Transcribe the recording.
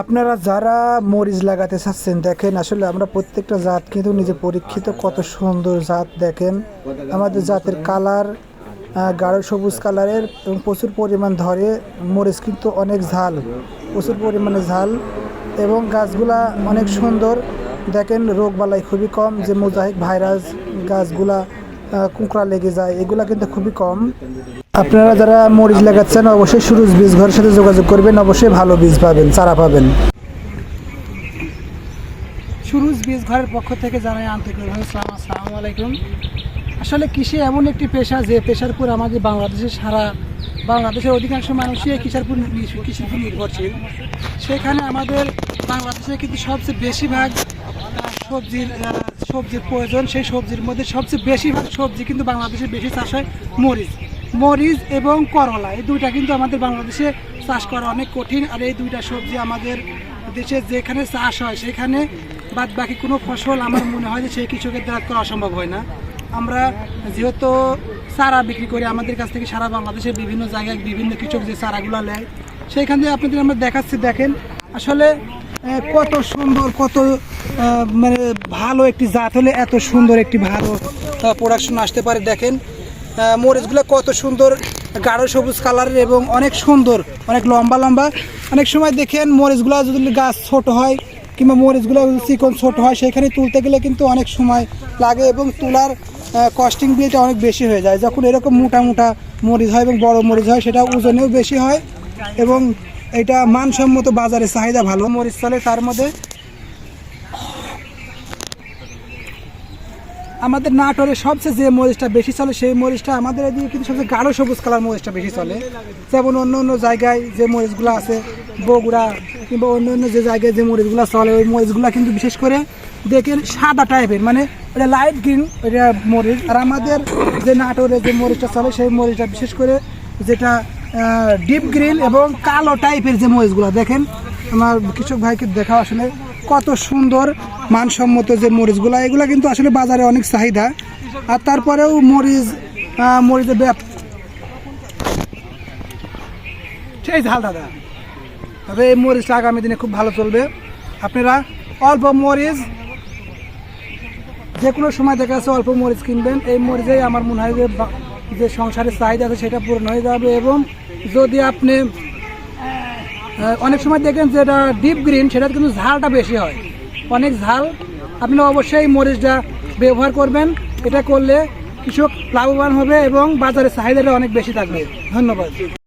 আপনারা যারা মরিচ লাগাতে চাচ্ছেন, দেখেন আসলে আমরা প্রত্যেকটা জাত কিন্তু নিজে পরীক্ষিত, কত সুন্দর জাত দেখেন। আমাদের জাতের কালার গাঢ় সবুজ কালারের এবং প্রচুর পরিমাণ ধরে, মরিচ কিন্তু অনেক ঝাল, প্রচুর পরিমাণে ঝাল এবং গাছগুলা অনেক সুন্দর। দেখেন রোগবালাই খুবই কম, যে মোজাহিক ভাইরাস গাছগুলা কুঁকড়া লেগে যায়, এগুলা কিন্তু খুবই কম। আপনারা যারা মরিচ লাগাচ্ছেন, অবশ্যই সুরুজ বীজ ঘরের সাথে যোগাযোগ করবেন, অবশ্যই ভালো বীজ পাবেন, চারা পাবেন। সুরুজ বীজ ঘরের পক্ষ থেকে জানাই আন্তরিক সালাম আসসালামু আলাইকুম। আসলে কৃষি এমন একটি পেশা যে পেশার উপর আমাদের বাংলাদেশের সারা বাংলাদেশের অধিকাংশ মানুষই এই কৃষির উপর কৃষির উপর নির্ভরশীল। সেখানে আমাদের বাংলাদেশে কিন্তু সবচেয়ে বেশিরভাগ সবজির সবজির প্রয়োজন, সেই সবজির মধ্যে সবচেয়ে বেশিরভাগ সবজি কিন্তু বাংলাদেশে বেশি চাষ হয় মরিচ। মরিচ এবং করলা, এই দুইটা কিন্তু আমাদের বাংলাদেশে চাষ করা অনেক কঠিন, আর এই দুইটা সবজি আমাদের দেশে যেখানে চাষ হয় সেখানে বাদ বাকি কোনো ফসল আমার মনে হয় যে সেই কৃষকের দ্বারা করা অসম্ভব হয় না। আমরা যেহেতু চারা বিক্রি করি, আমাদের কাছ থেকে সারা বাংলাদেশের বিভিন্ন জায়গায় বিভিন্ন কৃষক যে চারাগুলো নেয়, সেইখান থেকে আপনাদের আমরা দেখাচ্ছি, দেখেন। আসলে কত সুন্দর, কত মানে ভালো একটি জাত হলে এত সুন্দর একটি ভালো প্রোডাকশন আসতে পারে, দেখেন। মরিচগুলো কত সুন্দর গাঢ় সবুজ কালারের এবং অনেক সুন্দর, অনেক লম্বা লম্বা। অনেক সময় দেখেন মরিচগুলো যদি গাছ ছোট হয় কিংবা মরিচগুলো চিকন ছোট হয়, সেখানে তুলতে গেলে কিন্তু অনেক সময় লাগে এবং তোলার কস্টিং বিলটা অনেক বেশি হয়ে যায়। যখন এরকম মোটা মোটা মরিচ হয় এবং বড় মরিচ হয়, সেটা ওজনেও বেশি হয় এবং এটা মানসম্মত বাজারে চাহিদা ভালো। মরিচ চলে তার মধ্যে আমাদের নাটোরে সবচেয়ে যে মরিচটা বেশি চলে, সেই মরিচটা আমাদের এদিকে কিন্তু সবচেয়ে গাঢ় সবুজ কালার মরিচটা বেশি চলে। যেমন অন্য অন্য জায়গায় যে মরিচগুলো আছে, বগুড়া কিংবা অন্য অন্য যে জায়গায় যে মরিচগুলো চলে, ওই মরিচগুলো কিন্তু বিশেষ করে দেখেন সাদা টাইপের মানে ওটা লাইট গ্রিন ওইটা মরিচ। আর আমাদের যে নাটোরে যে মরিচটা চলে, সেই মরিচটা বিশেষ করে যেটা ডিপ গ্রিন এবং কালো টাইপের যে মরিচগুলো। দেখেন, আমার কৃষক ভাইকে দেখা আসলে। কত সুন্দর মানসম্মত যে মরিচগুলো, এগুলো কিন্তু আসলে বাজারে অনেক চাহিদা। আর তারপরেও মরিচ মরিচের ব্যাপ সেই ঝাল দাদা। তবে এই মরিচটা আগামী দিনে খুব ভালো চলবে। আপনারা অল্প মরিচ, যে কোনো সময় দেখা যাচ্ছে অল্প মরিচ কিনবেন। এই মরিচেই আমার মনে হয় যে যে সংসারের চাহিদা আছে সেটা পূরণ হয়ে যাবে এবং যদি আপনি অনেক সময় দেখেন যেটা ডিপ গ্রিন সেটা কিন্তু ঝালটা বেশি হয়। অনেক ঝাল। আপনি অবশ্যই মরিচটা ব্যবহার করবেন। এটা করলে কৃষক লাভবান হবে এবং বাজারে চাহিদাটা অনেক বেশি থাকবে। ধন্যবাদ।